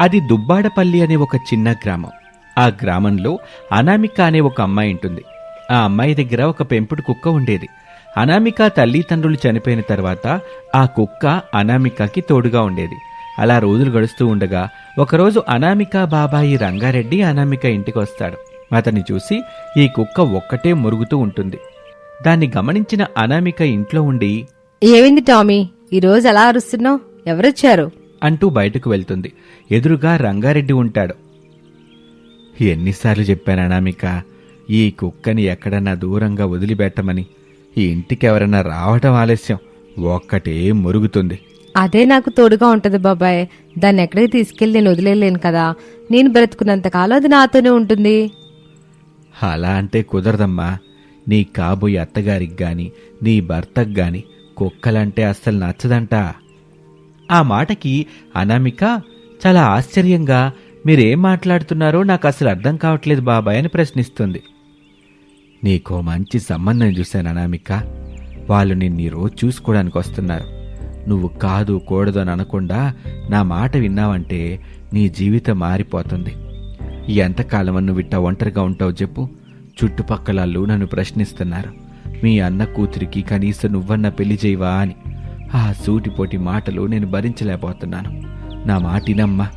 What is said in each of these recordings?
అది దుబ్బాడపల్లి అనే ఒక చిన్న గ్రామం. ఆ గ్రామంలో అనామిక అనే ఒక అమ్మాయి ఉంటుంది. ఆ అమ్మాయి దగ్గర ఒక పెంపుడు కుక్క ఉండేది. అనామిక తల్లిదండ్రులు చనిపోయిన తర్వాత ఆ కుక్క అనామికకి తోడుగా ఉండేది. అలా రోజులు గడుస్తూ ఉండగా ఒకరోజు అనామిక బాబాయి రంగారెడ్డి అనామిక ఇంటికి వస్తాడు. అతన్ని చూసి ఈ కుక్క ఒక్కటే మురుగుతూ ఉంటుంది. దాన్ని గమనించిన అనామిక ఇంట్లో ఉండి ఏమైంది టామీ? ఈరోజు ఎలా అరుస్తున్నావు? ఎవరొచ్చారు? అంటూ బయటకు వెళ్తుంది. ఎదురుగా రంగారెడ్డి ఉంటాడు. ఎన్నిసార్లు చెప్పాను అనామిక ఈ కుక్కని ఎక్కడన్నా దూరంగా వదిలిపెట్టమని. ఈ ఇంటికి ఎవరన్నా రావటం ఆలస్యం. ఒక్కటే మురుగుతుంది. అదే నాకు తోడుగా ఉంటది బాబాయ్. దాన్ని ఎక్కడికి తీసుకెళ్ళి నేను వదిలేలేను కదా. నేను బ్రతుకున్నంత కాలం అది నాతోనే ఉంటుంది. అలా అంటే కుదరదమ్మా. నీ కాబోయే అత్తగారికి గాని నీ భర్తకు గాని కుక్కలంటే అస్సలు నచ్చదంట. ఆ మాటకి అనామిక చాలా ఆశ్చర్యంగా మీరేం మాట్లాడుతున్నారో నాకు అసలు అర్థం కావట్లేదు బాబాయ్ అని ప్రశ్నిస్తుంది. నీకో మంచి సంబంధం చూశాను అనామిక. వాళ్ళు నిన్ను రోజు చూసుకోవడానికి వస్తున్నారు. నువ్వు కాదు కూడదు అని అనకుండా నా మాట విన్నావంటే నీ జీవితం మారిపోతుంది. ఎంతకాలం నువ్వు ఇట్టా ఒంటరిగా ఉంటావు చెప్పు. చుట్టుపక్కల వాళ్ళు నన్ను ప్రశ్నిస్తున్నారు. మీ అన్న కూతురికి కనీసం నువ్వన్న పెళ్ళి చేయవా అని. ఆ సూటిపోటి మాటలు నేను భరించలేకపోతున్నాను. నా మాటినమ్మా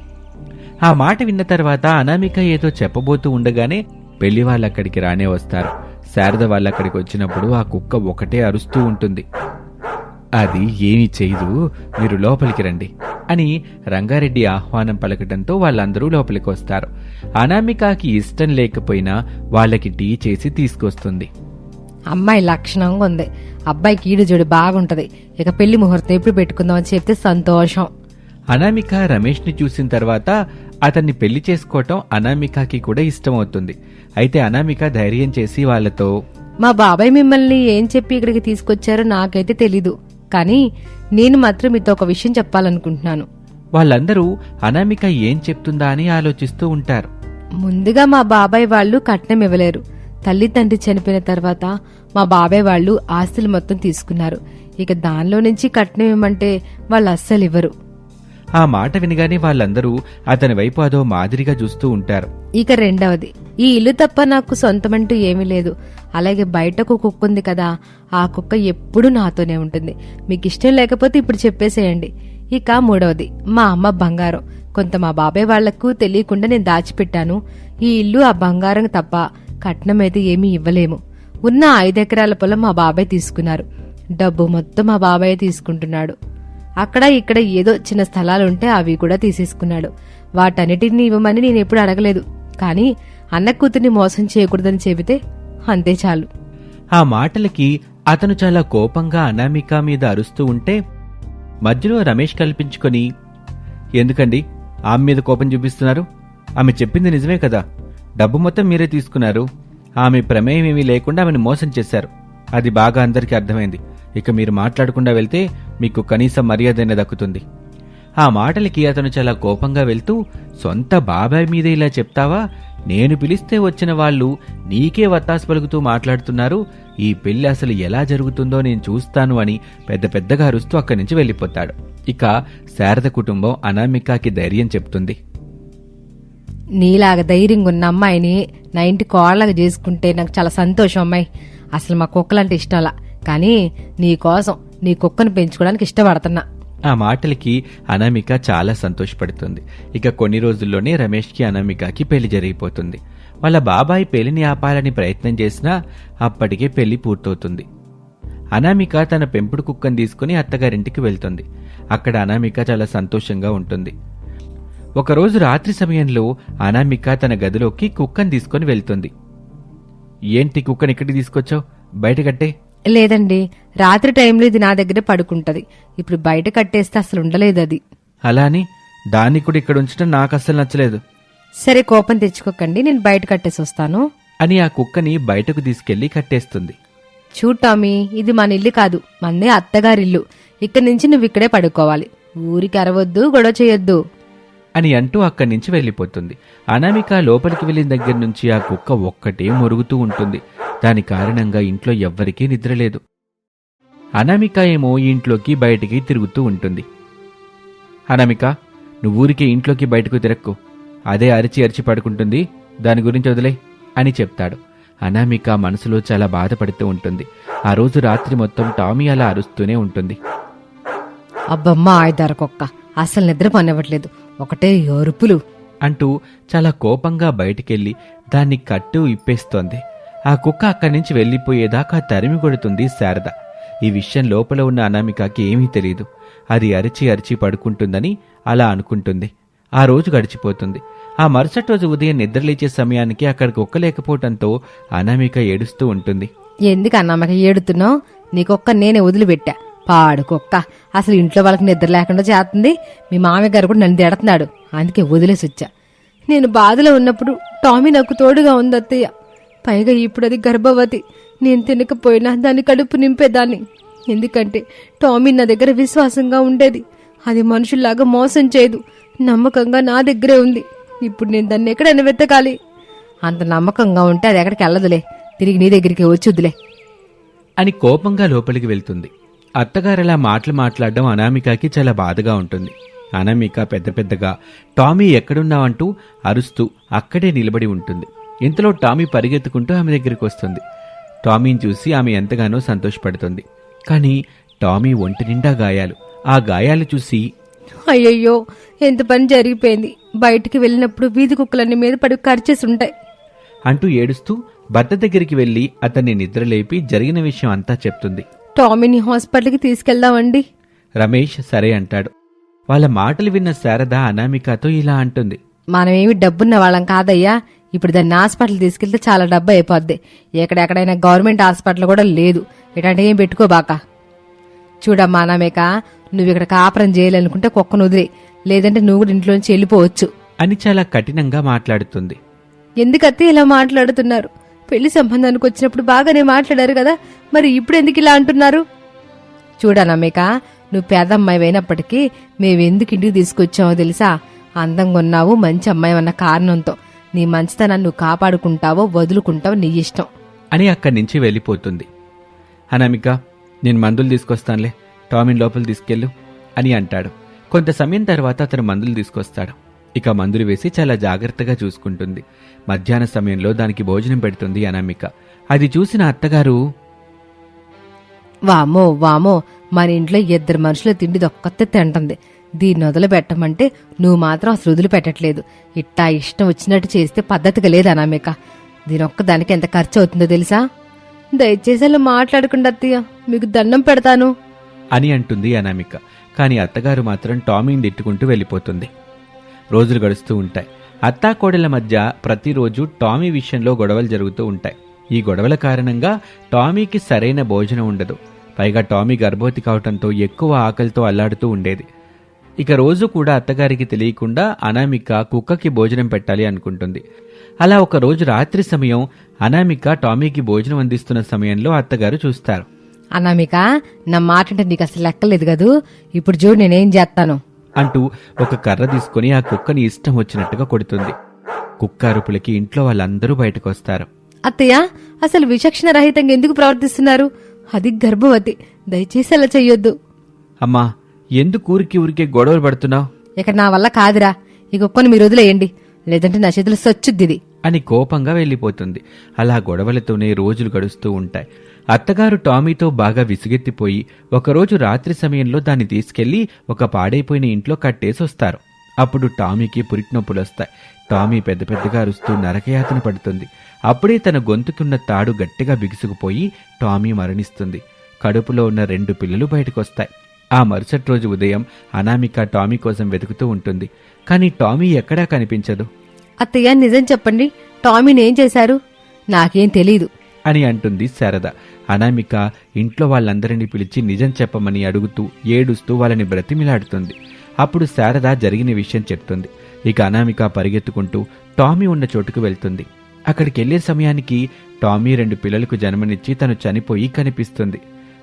ఆ మాట విన్న తర్వాత అనామిక ఏదో చెప్పబోతూ ఉండగానే పెళ్ళి వాళ్ళు అక్కడికి రానే వస్తారు. శారద వాళ్ళు అక్కడికి వచ్చినప్పుడు ఆ కుక్క ఒకటే అరుస్తూ ఉంటుంది. అది ఏమీ చేయదు మీరు లోపలికి రండి అని రంగారెడ్డి ఆహ్వానం పలకటంతో వాళ్ళందరూ లోపలికి వస్తారు అనామికాకి ఇష్టం లేకపోయినా వాళ్ళకి టీ చేసి తీసుకొస్తుంది. అమ్మాయి లక్షణంగా ఉంది. అబ్బాయికి ఈడు జోడు బాగుంటది. ఇక పెళ్ళి ముహూర్తం ఎప్పుడు పెట్టుకుందాం అని చెప్తే సంతోషం. అనామిక రమేష్ని చూసిన తర్వాత అతన్ని పెళ్ళి చేసుకోవటం అనామికకి కూడా ఇష్టమవుతుంది. అయితే అనామిక ధైర్యం చేసి వాళ్ళతో మా బాబాయ్ మిమ్మల్ని ఏం చెప్పి ఇక్కడికి తీసుకొచ్చారో నాకైతే తెలీదు. కానీ నేను మాత్రం మీతో ఒక విషయం చెప్పాలనుకుంటున్నాను. వాళ్ళందరూ అనామిక ఏం చెప్తుందా అని ఆలోచిస్తూ ఉంటారు. ముందుగా మా బాబాయ్ వాళ్ళు కట్నం ఇవ్వలేరు. తల్లి తండ్రి చనిపోయిన తర్వాత మా బాబాయ్ వాళ్ళు ఆస్తులు మొత్తం తీసుకున్నారు. ఇక దానిలో నుంచి కట్నం ఇవ్వమంటే వాళ్ళు అస్సలు ఇవ్వరు. ఆ మాట వినగానే వాళ్ళందరూ అతని వైపు అదో మాదిరిగా చూస్తూ ఉంటారు. ఇక రెండవది ఈ ఇల్లు తప్ప నాకు సొంతమంటూ ఏమీ లేదు. అలాగే బయటకు కుక్క ఉంది కదా ఆ కుక్క ఎప్పుడూ నాతోనే ఉంటుంది. మీకు ఇష్టం లేకపోతే ఇప్పుడు చెప్పేసేయండి. ఇక మూడవది మా అమ్మ బంగారం. కొంత మా బాబాయ్ వాళ్ళకు తెలియకుండా నేను దాచిపెట్టాను. ఈ ఇల్లు ఆ బంగారం తప్ప కట్నం అయితే ఏమీ ఇవ్వలేము. ఉన్న ఐదెకరాల పొలం మా బాబాయ్ తీసుకున్నారు. డబ్బు మొత్తం మా బాబాయ్ తీసుకుంటున్నాడు. అక్కడ ఇక్కడ ఏదో చిన్న స్థలాలుంటే అవి కూడా తీసేసుకున్నాడు. వాటన్నిటిని ఇవ్వమని నేను ఎప్పుడు అడగలేదు. కానీ అన్న కూతుర్ని మోసం చేయకూడదని చెబితే అంతే చాలు. ఆ మాటలకి అతను చాలా కోపంగా అనామిక మీద అరుస్తూ ఉంటే మధ్యలో రమేష్ కల్పించుకొని ఎందుకండి? ఆమె మీద కోపం చూపిస్తున్నారు. ఆమె చెప్పింది నిజమే కదా. డబ్బు మొత్తం మీరే తీసుకున్నారు. ఆమె ప్రమేయం ఏమీ లేకుండా ఆమెను మోసం చేశారు. అది బాగా అందరికీ అర్థమైంది. ఇక మీరు మాట్లాడకుండా వెళ్తే మీకు కనీసం మర్యాదనే దక్కుతుంది. ఆ మాటలకి అతను చాలా కోపంగా వెళ్తూ సొంత బాబాయ్ మీద ఇలా చెప్తావా? నేను పిలిస్తే వచ్చిన వాళ్ళు నీకే వత్తాసు పలుకుతూ మాట్లాడుతున్నారు. ఈ పెళ్ళి అసలు ఎలా జరుగుతుందో నేను చూస్తాను అని పెద్ద పెద్దగా అరుస్తూ అక్కడి నుంచి వెళ్ళిపోతాడు. ఇక శారద కుటుంబం అనామికాకి ధైర్యం చెప్తుంది. నీలాగా ధైర్యంగా ఉన్న అమ్మాయిని నా ఇంటి కోళ్ళగా చేసుకుంటే నాకు చాలా సంతోషం అమ్మాయి. అసలు మా కుక్కలంటే ఇష్టంలా కానీ నీ కోసం నీ కుక్కను పెంచుకోవడానికి ఇష్టపడుతున్నా. ఆ మాటలకి అనామిక చాలా సంతోషపడుతుంది. ఇక కొన్ని రోజుల్లోనే రమేష్కి అనామికకి పెళ్ళి జరిగిపోతుంది. వాళ్ళ బాబాయ్ పెళ్ళిని ఆపాలని ప్రయత్నం చేసినా అప్పటికే పెళ్ళి పూర్తవుతుంది. అనామిక తన పెంపుడు కుక్కను తీసుకుని అత్తగారింటికి వెళ్తుంది. అక్కడ అనామిక చాలా సంతోషంగా ఉంటుంది. ఒకరోజు రాత్రి సమయంలో అనామిక తన గదిలోకి కుక్కను తీసుకొని వెళ్తుంది. ఏంటి కుక్కని ఇక్కడికి తీసుకొచ్చావు? బయట కట్టే. లేదండి రాత్రి టైంలో ఇది నా దగ్గర పడుకుంటది. ఇప్పుడు బయట కట్టేస్తే అసలు ఉండలేదు అది. అలా అని దాన్ని కూడా ఇక్కడ ఉంచడం నాకు అస్సలు నచ్చలేదు. సరే కోపం తెచ్చుకోకండి నేను బయట కట్టేసి వస్తాను. అని ఆ కుక్కని బయటకు తీసుకెళ్ళి కట్టేస్తుంది. చూడు టామీ ఇది మన ఇల్లు కాదు మందే అత్తగారిల్లు. ఇక్కడి నుంచి నువ్వు ఇక్కడే పడుకోవాలి. ఊరికి అరవద్దు గొడవ చేయొద్దు. అని అంటూ అక్కడి నుంచి వెళ్ళిపోతుంది. అనామిక లోపలికి వెళ్ళిన దగ్గర నుంచి ఆ కుక్క ఒక్కటే మొరుగుతూ ఉంటుంది. దాని కారణంగా ఇంట్లో ఎవ్వరికీ నిద్రలేదు అనామిక ఏమో ఇంట్లోకి బయటికి తిరుగుతూ ఉంటుంది. అనామిక నువ్వు ఊరికే ఇంట్లోకి బయటకు తిరక్కు. అదే అరిచి అరిచి పడుకుంటుంది. దాని గురించి వదిలే అని చెప్తాడు. అనామిక మనసులో చాలా బాధపడుతూ ఉంటుంది. ఆ రోజు రాత్రి మొత్తం టామీ అలా అరుస్తూనే ఉంటుంది. అబ్బమ్మ ఆయుధార కుక్క. అసలు నిద్ర పనివ్వట్లేదు ఒకటే ఎరుపులు అంటూ చాలా కోపంగా బయటికెళ్ళి దాన్ని కట్టు ఇప్పేస్తోంది. ఆ కుక్క అక్కడి నుంచి వెళ్ళిపోయేదాకా తరిమి కొడుతుంది శారద. ఈ విషయం లోపల ఉన్న అనామికకి ఏమీ తెలియదు అది అరిచి అరిచి పడుకుంటుందని అలా అనుకుంటుంది. ఆ రోజు గడిచిపోతుంది. ఆ మరుసటి రోజు ఉదయం నిద్రలేచే సమయానికి అక్కడ కుక్క లేకపోవటంతో అనామిక ఏడుస్తూ ఉంటుంది. ఎందుకు అన్నమ్మక ఏడుతున్నావు? నీకొక్క నేనే వదిలిపెట్టా. పాడు కుక్క. అసలు ఇంట్లో వాళ్ళకి నిద్ర లేకుండా చేస్తుంది. మీ మామయ్య గారు కూడా నన్ను తిడుతున్నాడు. అందుకే వదిలేసి వచ్చా. నేను బాధలో ఉన్నప్పుడు టామీ నాకు తోడుగా ఉంది అత్తయ్య. పైగా ఇప్పుడు అది గర్భవతి. నేను తినకపోయినా దాని కడుపు నింపేదాన్ని. ఎందుకంటే టామీ నా దగ్గర విశ్వాసంగా ఉండేది. అది మనుషుల్లాగా మోసం చేయదు. నమ్మకంగా నా దగ్గరే ఉంది. ఇప్పుడు నేను దాన్ని ఎక్కడైనా వెతకాలి. అంత నమ్మకంగా ఉంటే అది ఎక్కడికి వెళ్ళదులే. తిరిగి నీ దగ్గరికి వచ్చుద్దులే. అని కోపంగా లోపలికి వెళ్తుంది. అత్తగారు అలా మాటలు మాట్లాడడం అనామికకి చాలా బాధగా ఉంటుంది. అనామిక పెద్ద పెద్దగా టామీ ఎక్కడున్నావంటూ అరుస్తూ అక్కడే నిలబడి ఉంటుంది. ఇంతలో టామీ పరిగెత్తుకుంటూ ఆమె దగ్గరికి వస్తుంది. టామీని చూసి ఆమె ఎంతగానో సంతోషపడుతుంది. కానీ టామీ ఒంటి నిండా గాయాలు. ఆ గాయాలు చూసి అయ్యయ్యో ఎంత పని జరిగిపోయింది. బయటికి వెళ్ళినప్పుడు వీధి కుక్కలన్నీ మీద పడి కరిచేసి ఉంటాయి. అంటూ ఏడుస్తూ భర్త దగ్గరికి వెళ్ళి అతన్ని నిద్రలేపి జరిగిన విషయం అంతా చెప్తుంది. టామీని హాస్పిటల్కి తీసుకెళ్దామండి. రమేష్ సరే అంటాడు. వాళ్ళ మాటలు విన్న శారద అనామికతో ఇలా అంటుంది. మనమేమి డబ్బున్న వాళ్ళం కాదయ్యా. ఇప్పుడు దాన్ని హాస్పిటల్ తీసుకెళ్తే చాలా డబ్బు అయిపోద్ది. ఎక్కడెక్కడైనా గవర్నమెంట్ హాస్పిటల్ కూడా లేదు. ఇట్లాంటి ఏం పెట్టుకోబాక చూడమ్మా అనామేక నువ్వు ఇక్కడ కాపురం చేయాలనుకుంటే కుక్కను వదిలే. లేదంటే నువ్వు కూడా ఇంట్లోంచి వెళ్ళిపోవచ్చు. అని చాలా కఠినంగా మాట్లాడుతుంది. ఎందుకత్తే ఇలా మాట్లాడుతున్నారు? పెళ్ళి సంబంధానికి వచ్చినప్పుడు బాగానే మాట్లాడారు కదా. మరి ఇప్పుడు ఎందుకు ఇలా అంటున్నారు? చూడనమ్మేక నువ్వు పేదమ్మాయి అయినప్పటికీ మేవెందుకు ఇంటికి తీసుకొచ్చామో తెలుసా? అందంగా ఉన్నావు మంచి అమ్మాయి అన్న కారణంతో. నీ మంచితనాన్ని నువ్వు కాపాడుకుంటావో వదులుకుంటావో నీ ఇష్టం. అని అక్కడి నుంచి వెళ్ళిపోతుంది. అనామిక నేను మందులు తీసుకొస్తానులే టామిన్ లోపల తీసుకెళ్ళు అని అంటాడు. కొంత సమయం తర్వాత అతను మందులు తీసుకొస్తాడు. ఇక మందులు వేసి చాలా జాగ్రత్తగా చూసుకుంటుంది. మధ్యాహ్న సమయంలో దానికి భోజనం పెడుతుంది అనామిక. అది చూసిన అత్తగారు వామో వామో మన ఇంట్లో ఇద్దరు మనుషుల తిండి ఒక్కతే తింటుంది. దీన్ని వదిలిపెట్టమంటే నువ్వు మాత్రం అసలు వదిలిపెట్టట్లేదు. ఇట్టా ఇష్టం వచ్చినట్టు చేస్తే పద్ధతిగా లేదు అనామిక. దీనొక్క దానికి ఎంత ఖర్చు అవుతుందో తెలుసా? దయచేసి అలా మాట్లాడకుండా అత్తయ్య మీకు దండం పెడతాను. అని అంటుంది అనామిక. కానీ అత్తగారు మాత్రం టామీని తిట్టుకుంటూ వెళ్ళిపోతుంది. రోజులు గడుస్తూ ఉంటాయి. అత్తాకోడల మధ్య ప్రతిరోజు టామీ విషయంలో గొడవలు జరుగుతూ ఉంటాయి. ఈ గొడవల కారణంగా టామీకి సరైన భోజనం ఉండదు. పైగా టామీ గర్భవతి కావటంతో ఎక్కువ ఆకలితో అల్లాడుతూ ఉండేది. ఇక రోజు కూడా అత్తగారికి తెలియకుండా అనామిక కుక్కకి భోజనం పెట్టాలి అనుకుంటుంది. అలా ఒక రోజు రాత్రి సమయం అనామిక టామీకి భోజనం అందిస్తున్న సమయంలో అత్తగారు చూస్తారు. అనామిక నా మాట అంటే నీకు అసలు లెక్కలేదు కదూ? ఇప్పుడు చూడు నేనేం చేస్తాను అంటూ ఒక కర్ర తీసుకుని ఆ కుక్కని ఇష్టం వచ్చినట్టుగా కొడుతుంది. కుక్క అరుపులకి ఇంట్లో వాళ్ళందరూ బయటకు వస్తారు అత్తయ్య అసలు విచక్షణ రహితంగా ఎందుకు ప్రవర్తిస్తున్నారు? అది గర్భవతి. దయచేసి అలా చెయ్యొద్దు. అమ్మా ఎందుకు ఊరికి ఊరికే గొడవలు పడుతున్నావు? ఇక నా వల్ల కాదురా. ఈ కుక్కను మీరు వదిలేయండి లేదంటే నా చేతులు సొచ్చుద్ది ఇది. అని కోపంగా వెళ్ళిపోతుంది. అలా గొడవలతోనే రోజులు గడుస్తూ ఉంటాయి. అత్తగారు టామీతో బాగా విసుగెత్తిపోయి ఒకరోజు రాత్రి సమయంలో దాన్ని తీసుకెళ్ళి ఒక పాడైపోయిన ఇంట్లో కట్టేసి వస్తారు అప్పుడు టామీకి పురిటినొప్పులొస్తాయి టామీ పెద్ద పెద్దగా అరుస్తూ నరకయాతన పడుతుంది. అప్పుడే తన గొంతుకున్న తాడు గట్టిగా బిగుసుకుపోయి టామీ మరణిస్తుంది. కడుపులో ఉన్న రెండు పిల్లలు బయటకొస్తాయి. ఆ మరుసటి రోజు ఉదయం అనామిక టామీ కోసం వెతుకుతూ ఉంటుంది. కానీ టామీ ఎక్కడా కనిపించదు. అత్తయ్య నిజం చెప్పండి టామీని ఏం చేశారు? నాకేం తెలీదు. అని అంటుంది శారద. అనామిక ఇంట్లో వాళ్ళందరినీ పిలిచి నిజం చెప్పమని అడుగుతూ ఏడుస్తూ వాళ్ళని బ్రతిమిలాడుతుంది. అప్పుడు శారద జరిగిన విషయం చెప్తుంది. ఇక అనామిక పరిగెత్తుకుంటూ టామీ ఉన్న చోటుకు వెళ్తుంది. అక్కడికి వెళ్ళే సమయానికి టామీ రెండు పిల్లలకు జన్మనిచ్చి తను చనిపోయి కనిపిస్తుంది.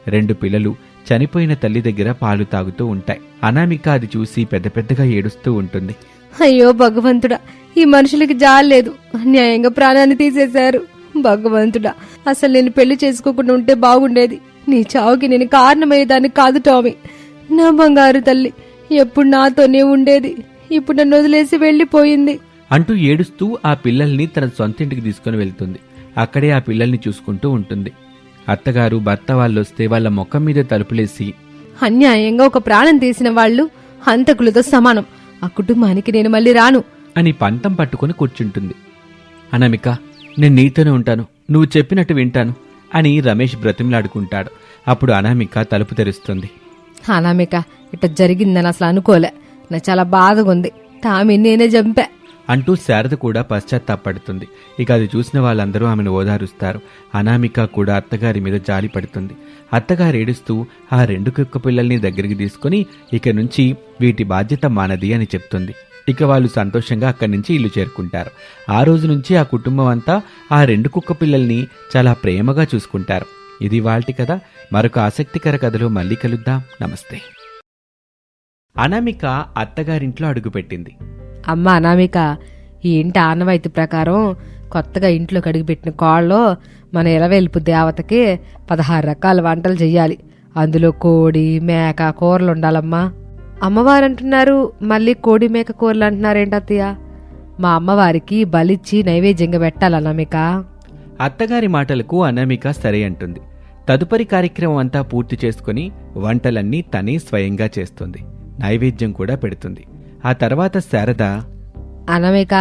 రెండు పిల్లలు చనిపోయిన తల్లి దగ్గర పాలు తాగుతూ ఉంటాయి. అనామిక అది చూసి పెద్ద పెద్దగా ఏడుస్తూ ఉంటుంది. అయ్యో భగవంతుడా ఈ మనుషులకి జాలేదు అన్యాయంగా ప్రాణాన్ని తీసేశారు. భగవంతుడా అసలు నేను పెళ్ళి చేసుకోకుండా ఉంటే బాగుండేది. నీ చావుకి నేను కారణమయ్యేదాన్ని కాదు టామీ. నా బంగారు తల్లి ఎప్పుడు నాతోనే ఉండేది. ఇప్పుడు నన్ను వదిలేసి వెళ్ళిపోయింది. అంటూ ఏడుస్తూ ఆ పిల్లల్ని తన సొంతింటికి తీసుకుని వెళ్తుంది. అక్కడే ఆ పిల్లల్ని చూసుకుంటూ ఉంటుంది. అత్తగారు భర్త వాళ్ళు వస్తే వాళ్ళ ముఖం మీద తలుపులేసి అన్యాయంగా ఒక ప్రాణం తీసిన వాళ్ళు హంతకులతో సమానం. ఆ కుటుంబానికి నేను మళ్ళీ రాను. అని పంతం పట్టుకుని కూర్చుంటుంది. అనామిక నేను నీతోనే ఉంటాను. నువ్వు చెప్పినట్టు వింటాను అని రమేష్ బ్రతిమలాడుకుంటాడు. అప్పుడు అనామిక తలుపు తెరుస్తుంది. అనామిక ఇట్ట జరిగిందని అసలు అనుకోలే. నాకు చాలా బాధగా ఉంది. తామి నేనే చంపా. అంటూ శారద కూడా పశ్చాత్తాపడుతుంది. ఇక అది చూసిన వాళ్ళందరూ ఆమెను ఓదారుస్తారు. అనామిక కూడా అత్తగారి మీద జాలి పడుతుంది. అత్తగారు ఏడుస్తూ ఆ రెండు కుక్క పిల్లల్ని దగ్గరికి తీసుకుని ఇక నుంచి వీటి బాధ్యత మానది అని చెప్తుంది. ఇక వాళ్ళు సంతోషంగా అక్కడి నుంచి ఇల్లు చేరుకుంటారు. ఆ రోజు నుంచి ఆ కుటుంబం అంతా ఆ రెండు కుక్క పిల్లల్ని చాలా ప్రేమగా చూసుకుంటారు. ఇది వాల్టి కథ. మరొక ఆసక్తికర కథలో మళ్ళీ కలుద్దాం. నమస్తే. అనామిక అత్తగారింట్లో అడుగుపెట్టింది. అమ్మ అనామిక ఈ ఇంటి ఆనవాయితీ ప్రకారం కొత్తగా ఇంట్లో కడిగిపెట్టిన కోళ్ళలో మన ఇలవేల్పు దేవతకి పదహారు రకాల వంటలు చెయ్యాలి. అందులో కోడి మేక కూరలు ఉండాలమ్మా అమ్మవారు అంటున్నారు మళ్ళీ కోడి మేక కూరలు అంటున్నారేంటి అత్తయ్య? మా అమ్మవారికి బలిచ్చి నైవేద్యంగా పెట్టాలి అనామిక. అత్తగారి మాటలకు అనామిక సరే అంటుంది. తదుపరి కార్యక్రమం అంతా పూర్తి చేసుకుని వంటలన్నీ తనే స్వయంగా చేస్తుంది. నైవేద్యం కూడా పెడుతుంది. ఆ తర్వాత శారద అనామిక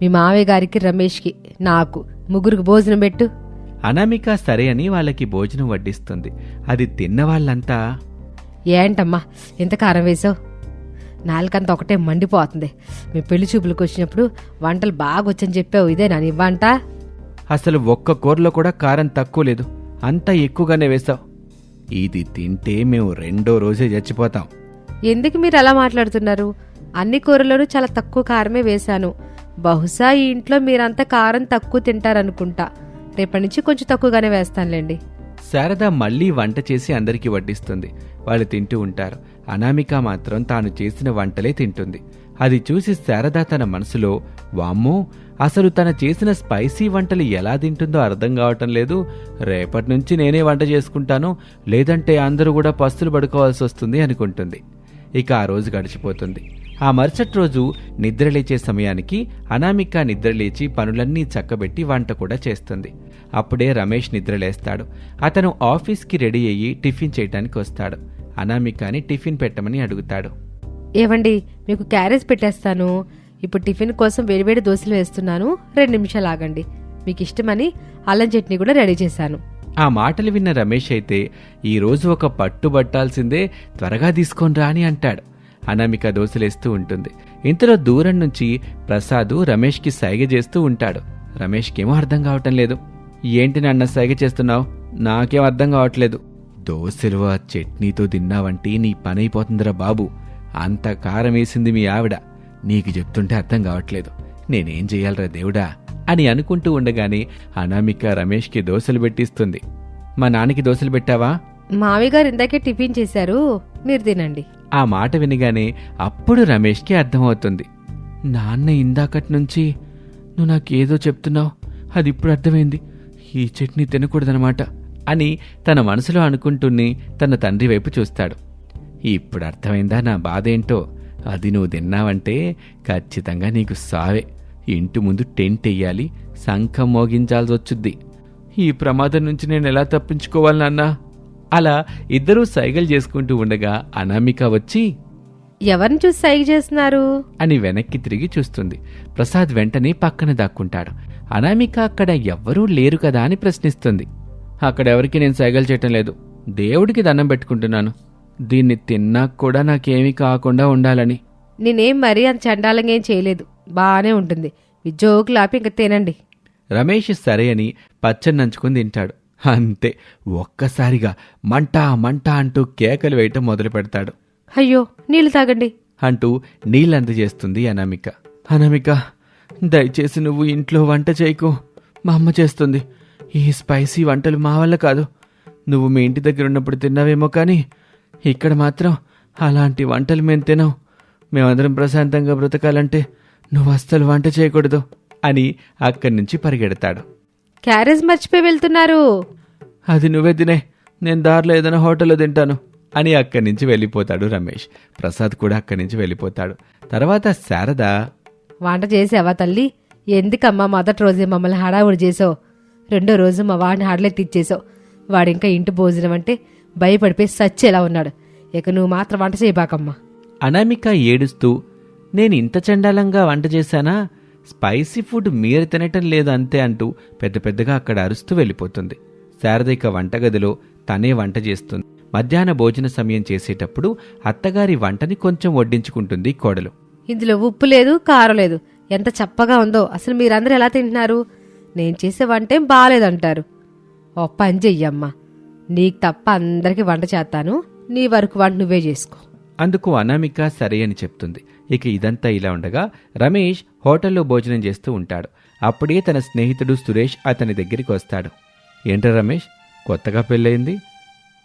మీ మావయ్య గారికి రమేష్కి నాకు ముగ్గురికి భోజనం పెట్టు. అనామిక సరే అని వాళ్ళకి భోజనం వడ్డిస్తుంది. అది తిన్న వాళ్ళంతా ఏంటమ్మా ఎంత కారం వేసావు నాలుకంతా ఒకటే మండిపోతుంది. మీ పెళ్ళి చూపులకు వచ్చినప్పుడు వంటలు బాగా వచ్చని చెప్పావు ఇదే నా నీ వంట. అసలు ఒక్క కూరలో కూడా కారం తక్కువ లేదు. అంతా ఎక్కువగానే వేశావు. ఇది తింటే మేము రెండో రోజే చచ్చిపోతాం. ఎందుకు మీరు అలా మాట్లాడుతున్నారు? అన్ని కూరలోనూ చాలా తక్కువ కారమే వేశాను. బహుశా ఈ ఇంట్లో మీరంతా కారం తక్కువ తింటారనుకుంటా. రేపటి నుంచి కొంచెం తక్కువగానే వేస్తానులేండి. శారద మళ్ళీ వంట చేసి అందరికీ వడ్డిస్తుంది. వాళ్ళు తింటూ ఉంటారు. అనామిక మాత్రం తాను చేసిన వంటలే తింటుంది. అది చూసి శారద తన మనసులో వామ్మో అసలు తన చేసిన స్పైసీ వంటలు ఎలా తింటుందో అర్థం కావటం లేదు. రేపటి నుంచి నేనే వంట చేసుకుంటాను. లేదంటే అందరూ కూడా పస్తులు పడుకోవాల్సి వస్తుంది అనుకుంటుంది. ఇక ఆ రోజు గడిచిపోతుంది. ఆ మరుసటి రోజు నిద్రలేచే సమయానికి అనామిక నిద్రలేచి పనులన్నీ చక్కబెట్టి వంట కూడా చేస్తుంది. అప్పుడే రమేష్ నిద్రలేస్తాడు అతను ఆఫీస్కి రెడీ అయ్యి టిఫిన్ చేయడానికి వస్తాడు. అనామికని టిఫిన్ పెట్టమని అడుగుతాడు. ఏవండి మీకు క్యారేజ్ పెట్టేస్తాను. ఇప్పుడు టిఫిన్ కోసం వేడివేడి దోశలు వేస్తున్నాను. రెండు నిమిషాలు ఆగండి. మీకు ఇష్టమని అల్లం చట్నీ కూడా రెడీ చేశాను. ఆ మాటలు విన్న రమేష్ అయితే ఈ రోజు ఒక పట్టు పట్టాల్సిందే త్వరగా తీసుకొని రా అని అంటాడు. అనామిక దోశలేస్తూ ఉంటుంది. ఇంతలో దూరం నుంచి ప్రసాదు రమేష్కి సైగ చేస్తూ ఉంటాడు. రమేష్కేమో అర్థం కావటం లేదు. ఏంటి నాన్న సైగ చేస్తున్నావు? నాకేం అర్థం కావట్లేదు. దోశలు ఆ చట్నీతో తిన్నావంటే నీ పనైపోతుందిరా బాబు. అంత కారం వేసింది మీ ఆవిడ. నీకు చెప్తుంటే అర్థం కావట్లేదు. నేనేం చెయ్యాలరా దేవుడా? అని అనుకుంటూ ఉండగానే అనామిక రమేష్కి దోశలు పెట్టిస్తుంది. మా నాన్నకి దోశలు పెట్టావా? మావి గారు ఇందాకే టిఫిన్ చేశారు. మీరు తినండి. ఆ మాట వినగానే అప్పుడు రమేష్కి అర్థమవుతుంది. నాన్న ఇందాకటి నుంచి నువ్వు నాకేదో చెప్తున్నావు అది ఇప్పుడు అర్థమైంది. ఈ చట్నీ తినకూడదనమాట అని తన మనసులో అనుకుంటూనే తన తండ్రి వైపు చూస్తాడు. ఇప్పుడు అర్థమైందా నా బాధ ఏంటో అది నువ్వు తిన్నావంటే ఖచ్చితంగా నీకు సావే. ఇంటి ముందు టెంట్ వెయ్యాలి శంఖం మోగించాల్సి వచ్చుద్ది ఈ ప్రమాదం నుంచి నేను ఎలా తప్పించుకోవాలి నాన్నా? అలా ఇద్దరూ సైగలు చేసుకుంటూ ఉండగా అనామిక వచ్చి ఎవరిని చూసి సైగ చేస్తున్నారు? అని వెనక్కి తిరిగి చూస్తుంది. ప్రసాద్ వెంటనే పక్కన దాక్కుంటాడు. అనామిక అక్కడ ఎవ్వరూ లేరు కదా అని ప్రశ్నిస్తుంది. అక్కడ ఎవరికి నేను సైగలు చేయటం లేదు. దేవుడికి దండం పెట్టుకుంటున్నాను. దీన్ని తిన్నాక కూడా నాకేమీ కాకుండా ఉండాలని. నేనేం మరీ అంత చండాలంగా ఏం చేయలేదు. బాగానే ఉంటుంది. జోకులు ఆపి ఇంక తినండి. రమేష్ సరే అని పచ్చని నంచుకుని తింటాడు. అంతే ఒక్కసారిగా మంట మంట అంటూ కేకలు వేయటం మొదలు పెడతాడు. అయ్యో నీళ్ళు తాగండి. అంటూ నీళ్ళందజేస్తుంది అనామిక. అనామిక దయచేసి నువ్వు ఇంట్లో వంట చేయకు. మా అమ్మ చేస్తుంది. ఈ స్పైసీ వంటలు మా వల్ల కాదు. నువ్వు మీ ఇంటి దగ్గర ఉన్నప్పుడు తిన్నావేమో కానీ ఇక్కడ మాత్రం అలాంటి వంటలు మేము తినాం మేమందరం ప్రశాంతంగా బ్రతకాలంటే నువ్వు అస్సలు వంట చేయకూడదు అని అక్కడి నుంచి పరిగెడతాడు. క్యారేజ్ మర్చిపోయి వెళ్తున్నారు. అది నువ్వే తినే నేను దారిలో ఏదైనా హోటల్లో తింటాను. అని అక్కడి నుంచి వెళ్ళిపోతాడు రమేష్. ప్రసాద్ కూడా అక్కడి నుంచి వెళ్ళిపోతాడు. తర్వాత శారద వంట చేసావా తల్లి? ఎందుకమ్మా మొదటి రోజే మమ్మల్ని హడావుడి చేసావు? రెండో రోజు మా వాడిని హడలెత్తిచ్చేసావు వాడు ఇంకా ఇంటి భోజనం అంటే భయపడిపోయి సచ్చేలా ఉన్నాడు. ఇక నువ్వు మాత్రం వంట చేయబాకమ్మా. అనామిక ఏడుస్తూ నేను ఇంత చండాలంగా వంట చేశానా? స్పైసీ ఫుడ్ మీరు తినటం లేదు అంతే అంటూ పెద్ద పెద్దగా అక్కడ అరుస్తూ వెళ్ళిపోతుంది. శారదిక వంటగదిలో తనే వంట చేస్తుంది. మధ్యాహ్న భోజన సమయం చేసేటప్పుడు అత్తగారి వంటని కొంచెం వడ్డించుకుంటుంది కోడలు. ఇందులో ఉప్పు లేదు కారం లేదు. ఎంత చప్పగా ఉందో అసలు మీరందరూ ఎలా తింటున్నారు? నేను చేసే వంటేం బాగాలేదంటారు ఓ పని చెయ్యమ్మా. నీకు తప్ప అందరికీ వంట చేస్తాను. నీ వరకు వంట నువ్వే చేసుకో. అందుకు అనామిక సరే అని చెప్తుంది. ఇక ఇదంతా ఇలా ఉండగా రమేష్ హోటల్లో భోజనం చేస్తూ ఉంటాడు. అప్పుడే తన స్నేహితుడు సురేష్ అతని దగ్గరికి వస్తాడు. ఏంట్రా రమేష్ కొత్తగా పెళ్ళయింది?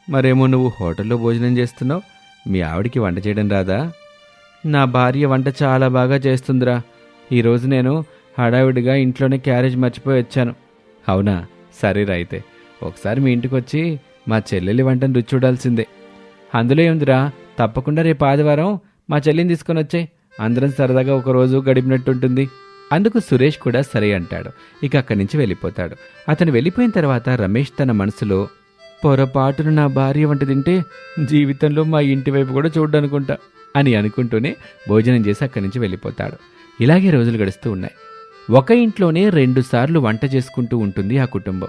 మరేమో నువ్వు హోటల్లో భోజనం చేస్తున్నావు? మీ ఆవిడికి వంట చేయడం రాదా? నా భార్య వంట చాలా బాగా చేస్తుందిరా. ఈరోజు నేను హడావిడిగా ఇంట్లోనే క్యారేజ్ మర్చిపోయి వచ్చాను. అవునా? సరేరా అయితే. ఒకసారి మీ ఇంటికి వచ్చి మా చెల్లెలి వంటను రుచి చూడాల్సిందే. అందులో ఏముందిరా? తప్పకుండా రేపు ఆదివారం మా చెల్లిని తీసుకొని వచ్చే. అందరం సరదాగా ఒక రోజు గడిపినట్టుంటుంది అందుకు సురేష్ కూడా సరే అంటాడు. ఇక అక్కడి నుంచి వెళ్ళిపోతాడు. అతను వెళ్ళిపోయిన తర్వాత రమేష్ తన మనసులో పొరపాటున నా భార్య వంట తింటే జీవితంలో మా ఇంటి వైపు కూడా చూడనుకుంటా అని అనుకుంటూనే భోజనం చేసి అక్కడి నుంచి వెళ్ళిపోతాడు. ఇలాగే రోజులు గడుస్తూ ఉన్నాయి. ఒక ఇంట్లోనే రెండుసార్లు వంట చేసుకుంటూ ఉంటుంది ఆ కుటుంబం.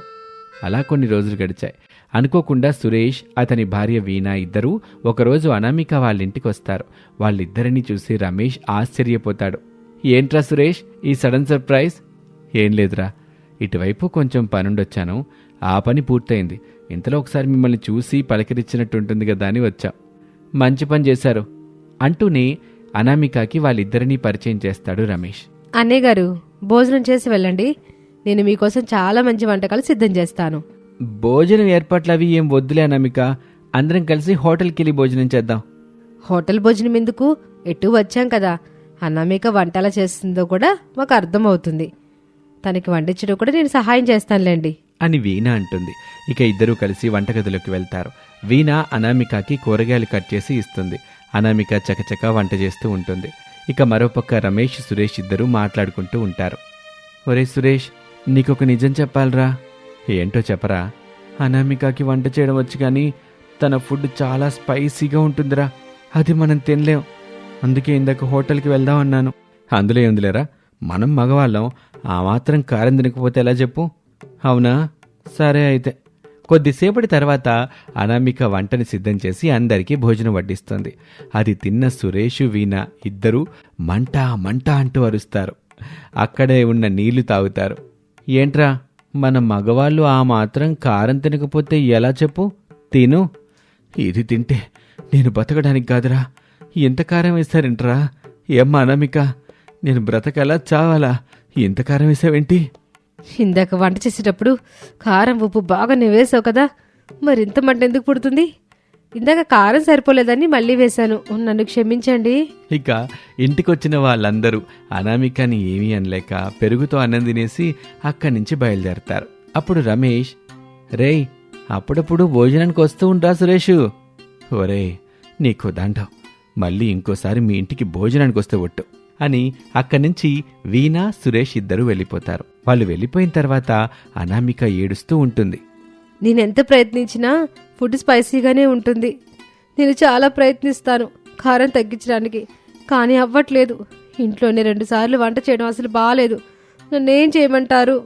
అలా కొన్ని రోజులు గడిచాయి. అనుకోకుండా సురేష్ అతని భార్య వీణ ఇద్దరూ ఒకరోజు అనామిక వాళ్ళ ఇంటికి వస్తారు వాళ్ళిద్దరిని చూసి రమేష్ ఆశ్చర్యపోతాడు. ఏంట్రా సురేష్ ఈ సడన్ సర్ప్రైజ్? ఏం లేదురా. ఇటువైపు కొంచెం పనుండొచ్చాను. ఆ పని పూర్తయింది. ఇంతలో ఒకసారి మిమ్మల్ని చూసి పలకరించినట్టుంటుంది కదా అని వచ్చాం. మంచి పని చేశారు. అంటూనే అనామికకి వాళ్ళిద్దరినీ పరిచయం చేస్తాడు రమేష్. అన్నయ్య గారు భోజనం చేసి వెళ్ళండి. నేను మీకోసం చాలా మంచి వంటకాలు సిద్ధం చేస్తాను. భోజనం ఏర్పాట్లు అవి ఏం వద్దులే అనామిక. అందరం కలిసి హోటల్కి వెళ్ళి భోజనం చేద్దాం. హోటల్ భోజనం ఎందుకు? ఎటు వచ్చాం కదా. అనామిక వంట ఎలా చేస్తుందో కూడా మాకు అర్థమవుతుంది. తనకి వండించడం కూడా నేను సహాయం చేస్తానులేండి. అని వీణ అంటుంది. ఇక ఇద్దరూ కలిసి వంటగదిలోకి వెళ్తారు. వీణ అనామికకి కూరగాయలు కట్ చేసి ఇస్తుంది. అనామిక చకచక వంట చేస్తూ ఉంటుంది. ఇక మరోపక్క రమేష్ సురేష్ ఇద్దరూ మాట్లాడుకుంటూ ఉంటారు. ఒరే సురేష్ నీకొక నిజం చెప్పాలరా. ఏంటో చెప్పరా? అనామికకి వంట చేయడం వచ్చు కానీ తన ఫుడ్ చాలా స్పైసీగా ఉంటుందిరా. అది మనం తినలేం. అందుకే ఇందాక హోటల్కి వెళ్దాం అన్నాను. అందులో ఏముందిలేరా మనం మగవాళ్ళం. ఆ మాత్రం కారం తినకపోతే ఎలా చెప్పు? అవునా? సరే అయితే. కొద్దిసేపటి తర్వాత అనామిక వంటని సిద్ధం చేసి అందరికీ భోజనం వడ్డిస్తుంది. అది తిన్న సురేషు వీణ ఇద్దరూ మంట మంట అంటూ అరుస్తారు. అక్కడే ఉన్న నీళ్ళు తాగుతారు. ఏంట్రా? మన మగవాళ్ళు ఆ మాత్రం కారం తినకపోతే ఎలా చెప్పు? తిను. ఇది తింటే నేను బతకడానికి కాదురా. ఎంత కారం వేస్తారేంట్రా? ఏమ్మా అనామిక? నేను బ్రతకలా చావాలా? ఎంత కారం వేసావేంటి? ఇందాక వంట చేసేటప్పుడు కారం ఉప్పు బాగా నువ్వు వేసావు కదా. మరి ఇంత మంట ఎందుకు పుడుతుంది? ఇందాక కారం సరిపోలేదని మళ్ళీ వేశాను. నన్ను క్షమించండి. ఇక ఇంటికొచ్చిన వాళ్ళందరూ అనామికని ఏమీ అనలేక పెరుగుతో అన్నం తినేసి అక్కడి నుంచి బయలుదేరతారు. అప్పుడు రమేష్ రేయ్ అప్పుడప్పుడు భోజనానికి వస్తూ ఉంటా సురేషు? ఒరే నీకు దండం. మళ్ళీ ఇంకోసారి మీ ఇంటికి భోజనానికి వస్తే ఒట్టు అని అక్కడి నుంచి వీణా సురేష్ ఇద్దరూ వెళ్ళిపోతారు. వాళ్ళు వెళ్ళిపోయిన తర్వాత అనామిక ఏడుస్తూ ఉంటుంది. నేనెంత ప్రయత్నించినా ఫుడ్ స్పైసీగానే ఉంటుంది. నేను చాలా ప్రయత్నిస్తాను కారం తగ్గించడానికి కానీ అవ్వట్లేదు. ఇంట్లోనే రెండుసార్లు వంట చేయడం అసలు బాగాలేదు నన్నేం చేయమంటారు?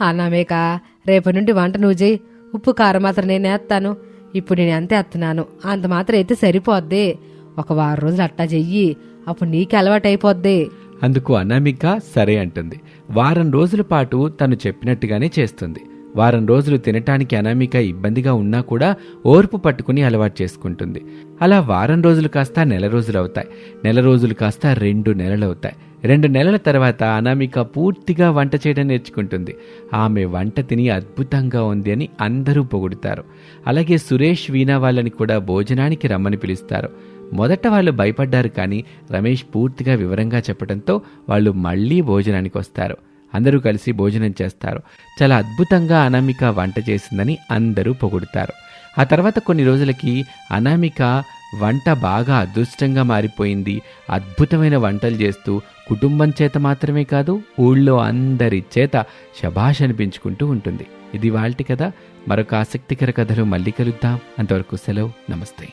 అన్నామేక రేపటి నుండి వంట నువ్వు చేయి. ఉప్పు కారం మాత్రం నేను వేస్తాను. ఇప్పుడు నేను అంతే ఎత్తున్నాను అంత మాత్రం అయితే సరిపోద్ది. ఒక వారం రోజులు అట్టా చెయ్యి. అప్పుడు నీకు అలవాటు అయిపోద్ది. అందుకు అనామిక సరే అంటుంది. వారం రోజుల పాటు తను చెప్పినట్టుగానే చేస్తుంది. వారం రోజులు తినటానికి అనామిక ఇబ్బందిగా ఉన్నా కూడా ఓర్పు పట్టుకుని అలవాటు చేసుకుంటుంది. అలా వారం రోజులు కాస్త నెల రోజులు అవుతాయి. నెల రోజులు కాస్త రెండు నెలలు అవుతాయి. రెండు నెలల తర్వాత అనామిక పూర్తిగా వంట చేయడం నేర్చుకుంటుంది. ఆమె వంట తిని అద్భుతంగా ఉంది అని అందరూ పొగుడుతారు. అలాగే సురేష్ వీణా వాళ్ళని కూడా భోజనానికి రమ్మని పిలుస్తారు. మొదట వాళ్ళు భయపడ్డారు కానీ రమేష్ పూర్తిగా వివరంగా చెప్పడంతో వాళ్ళు మళ్ళీ భోజనానికి వస్తారు. అందరూ కలిసి భోజనం చేస్తారు. చాలా అద్భుతంగా అనామిక వంట చేసిందని అందరూ పొగుడుతారు. ఆ తర్వాత కొన్ని రోజులకి అనామిక వంట బాగా అదృష్టంగా మారిపోయింది. అద్భుతమైన వంటలు చేస్తూ కుటుంబం చేత మాత్రమే కాదు ఊళ్ళో అందరి చేత శభాష్ అనిపించుకుంటూ ఉంటుంది. ఇది వాళ్ళ కదా మరొక ఆసక్తికర కథలు మళ్ళీ కలుద్దాం. అంతవరకు సెలవు. నమస్తే.